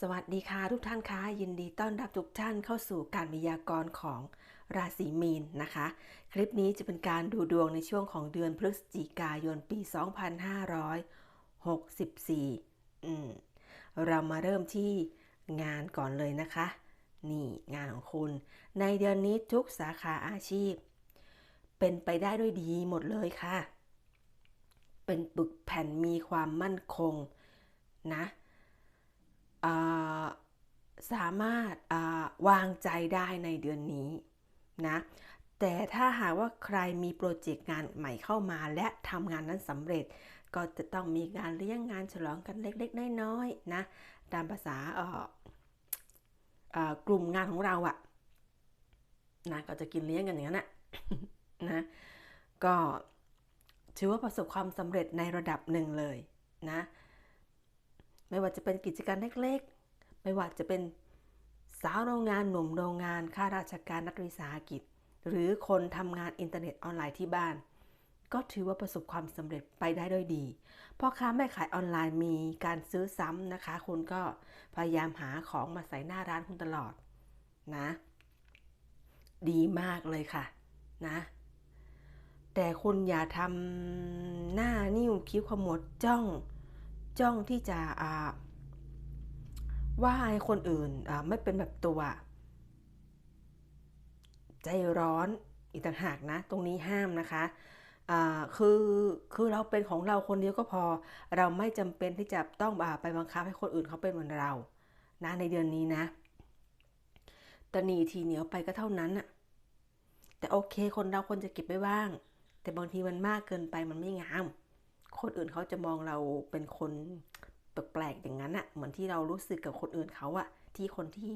สวัสดีค่ะทุกท่านคะยินดีต้อนรับทุกท่านเข้าสู่การพยากรณ์ของราศีมีนนะคะ คลิปนี้จะเป็นการดูดวงในช่วงของเดือนพฤศจิกายนปี 2564 อืมเรามาเริ่มที่งานก่อนเลยนะคะ นี่งานของคุณ ในเดือนนี้ทุกสาขาอาชีพ เป็นไปได้ด้วยดีหมดเลยค่ะ เป็นปึกแผ่นมีความมั่นคงนะ สามารถวางใจได้ในเดือนนี้นะแต่ถ้าหากว่าใครมีโปรเจกต์งานใหม่เข้ามาและทำงานนั้นสำเร็จ ก็จะต้องมีงานเลี้ยงงานฉลองกันเล็กๆน้อยๆนะตามภาษาเออเออกลุ่มงานของเราอะนะก็จะกินเลี้ยงกันอย่างนั้นอะนะก็ถือว่าประสบความสำเร็จในระดับหนึ่งเลยนะ ไม่ว่าจะเป็นกิจการเล็กๆ ไม่ว่าจะเป็นสาวโรงงานหนุ่มโรงงานข้าราชการนักวิสาหกิจ หรือคนทำงานอินเทอร์เน็ตออนไลน์ที่บ้าน ก็ถือว่าประสบความสำเร็จไปได้ด้วยดีพ่อค้าแม่ขายออนไลน์มีการซื้อซ้ำนะคะ คุณก็พยายามหาของมาใส่หน้าร้านคุณตลอดนะ ดีมากเลยค่ะนะ แต่คุณอย่าทำหน้านิ้วคิ้วขมวดจ้อง จ้องที่จะว่าให้คนอื่นไม่เป็นแบบตัว ใจร้อนอีกต่างหากนะ ตรงนี้ห้ามนะคะคือคือเราเป็นของเราคนเดียวก็พอ เราไม่จำเป็นที่จะต้องไปบังคับให้คนอื่นเขาเป็นเหมือนเรานะในเดือนนี้นะตนีทีเหนียวไปก็เท่านั้นอะแต่โอเคคนเราควรจะเก็บไว้บ้าง แต่บางทีมันมากเกินไปมันไม่งาม คนอื่นเขาจะมองเราเป็นคนแปลกๆอย่างนั้นอะเหมือนที่เรารู้สึกกับคนอื่นเขาอะที่คนที่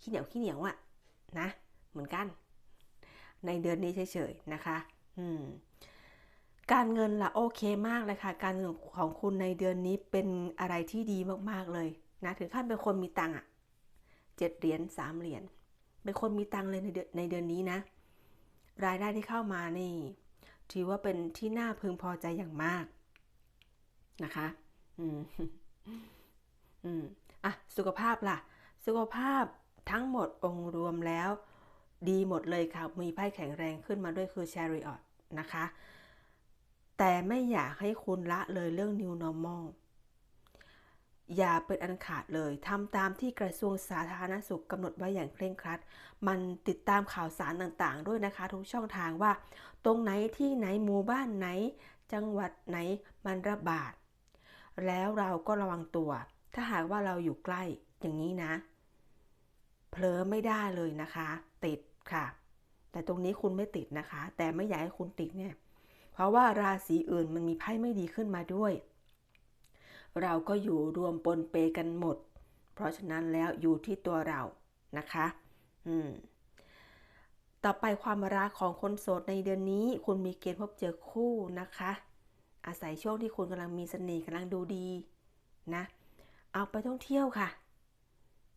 ขี้เหนียวขี้เหนียวอะนะ เหมือนกัน ในเดือนนี้เฉยๆนะคะอืมการเงินล่ะโอเคมากเลยค่ะ การเงินของคุณในเดือนนี้เป็นอะไรที่ดีมากๆเลยนะถึงขั้นเป็นคนมีตังค์อะเจ็ดเหรียญสามเหรียญเป็นคนมีตังค์เลยในเดือนในเดือนนี้นะ รายได้ที่เข้ามานี่ถือว่าเป็นที่น่าพึงพอใจอย่างมาก นะคะอืมอืมอะสุขภาพล่ะ สุขภาพทั้งหมดองค์รวมแล้ว ดีหมดเลยค่ะ มีไพ่แข็งแรงขึ้นมาด้วยคือ Chariot นะคะ แต่ไม่อยากให้คุณละเลยเรื่อง New Normal อย่าเป็นอันขาดเลยทำตามที่กระทรวงสาธารณสุขกำหนดไว้อย่างเคร่งครัด มันติดตามข่าวสารต่างๆ ด้วยนะคะ ทุกช่องทางว่า ตรงไหนที่ไหนหมู่บ้านไหน จังหวัดไหนมันระบาด แล้วเราก็ระวังตัว ถ้าหากว่าเราอยู่ใกล้อย่างนี้นะ เผลอไม่ได้เลยนะคะ ติดค่ะ แต่ตรงนี้คุณไม่ติดนะคะ แต่ไม่อยากให้คุณติดเนี่ย เพราะว่าราศีอื่นมันมีไพ่ไม่ดีขึ้นมาด้วย เราก็อยู่รวมปนเปกันหมด เพราะฉะนั้นแล้วอยู่ที่ตัวเรานะคะ อืมต่อไปความรักของคนโสดในเดือนนี้ คุณมีเกณฑ์พบเจอคู่นะคะ อาศัยช่วงที่คุณกำลังมีเสน่ห์กำลังดูดีนะ เอาไปท่องเที่ยวค่ะ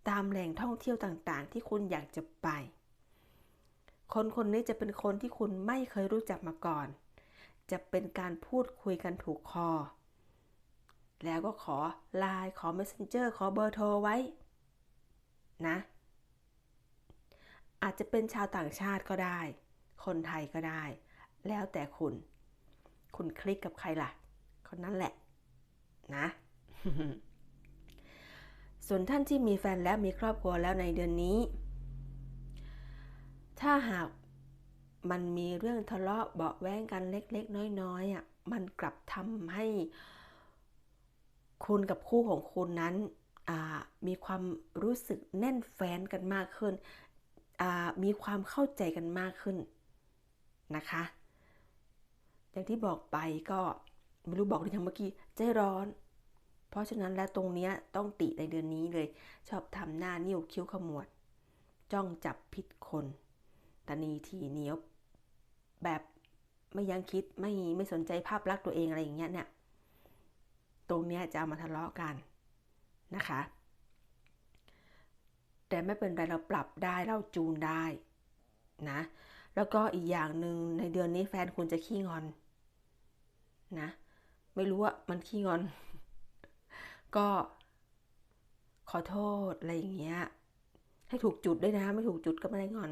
ตามแหล่งท่องเที่ยวต่างๆ ที่คุณอยากจะไป คนคนนี้จะเป็นคนที่คุณไม่เคยรู้จักมาก่อน จะเป็นการพูดคุยกันถูกคอ แล้วก็ขอไลน์ขอ messenger ขอเบอร์โทรไว้ นะ อาจจะเป็นชาวต่างชาติก็ได้ คนไทยก็ได้ แล้วแต่คุณ คุณคลิกกับใครล่ะ คนนั้นแหละ นะ ส่วนท่านที่มีแฟนแล้วมีครอบครัวแล้วในเดือนนี้ ถ้าหากมันมีเรื่องทะเลาะเบาแว้งกันเล็ก ๆ น้อยๆอะ มันกลับทำให้ คุณกับคู่ของคุณนั้นมีความรู้สึกแน่นแฟ้นกันมากขึ้น มีความเข้าใจกันมากขึ้นนะคะ อย่างที่บอกไปก็ไม่รู้บอกหรือยังเมื่อกี้ใจร้อน เพราะฉะนั้นแล้วตรงเนี้ยต้องติในเดือนนี้เลย ชอบทำหน้านิ้วคิ้วขมวด จ้องจับผิดคนตนีทีเหนียวแบบไม่ยังคิดไม่ไม่สนใจภาพลักษณ์ตัวเองอะไรอย่างเงี้ยเนี่ยตรงเนี้ยจะเอามาทะเลาะกันนะคะ แต่ไม่เป็นไรเราปรับได้เราจูนได้นะแล้วก็อีกอย่างหนึ่งในเดือนนี้แฟนคุณจะขี้งอน นะ ไม่รู้ว่ามันขี้งอน ก็ขอโทษอะไรอย่างเงี้ย ให้ถูกจุดด้วยนะ ไม่ถูกจุดก็ไม่ได้งอน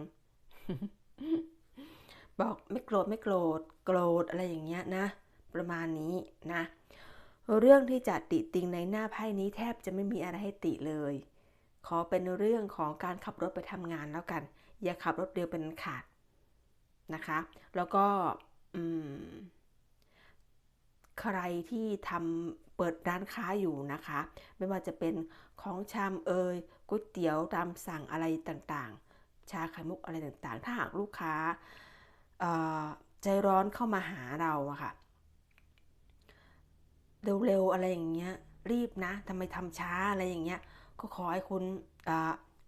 บอกไม่โกรธไม่โกรธโกรธอะไรอย่างเงี้ยนะ ประมาณนี้นะ เรื่องที่จะติติงในหน้าไพ่นี้แทบจะไม่มีอะไรให้ติเลย ขอเป็นเรื่องของการขับรถไปทำงานแล้วกัน อย่าขับรถเร็วเป็นอันขาดนะคะ แล้วก็ อืม ใครที่ทำเปิดร้านค้าอยู่นะคะ ไม่ว่าจะเป็นของชำเอ่ยก๋วยเตี๋ยวตามสั่งอะไรต่างๆ ชาไข่มุกอะไรต่างๆ ถ้าหากลูกค้าใจร้อนเข้ามาหาเราอะค่ะเร็วๆอะไรอย่างเงี้ยรีบนะทำไมทำช้าอะไรอย่างเงี้ย ก็ขอให้คุณ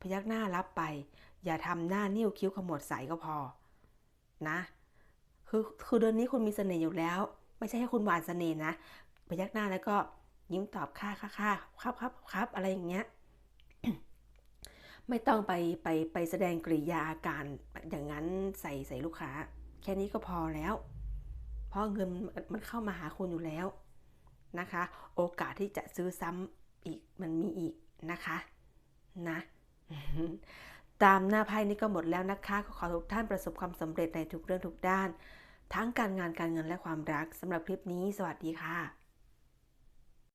พยักหน้ารับไป อย่าทำหน้านิ้วคิ้วขมวดใสก็พอนะ คือคือเดือนนี้คุณมีเสน่ห์อยู่แล้ว ไม่ใช่ให้คุณหวานเสน่ห์นะพยักหน้าแล้วก็ยิ้มตอบค่ะค่ะค่ะครับครับครับอะไรอย่างเงี้ยไม่ต้องไปไปไปแสดงกริยาอาการอย่างนั้นใส่ใส่ลูกค้า แค่นี้ก็พอแล้ว เพราะเงินมันเข้ามาหาคุณอยู่แล้วนะคะ โอกาสที่จะซื้อซ้ำอีกมันมีอีกนะคะนะตามหน้าไพ่นี้ก็หมดแล้วนะคะ ขอทุกท่านประสบความสำเร็จในทุกเรื่องทุกด้าน ทั้งการงานการเงินและความรักสำหรับคลิปนี้ สวัสดีค่ะ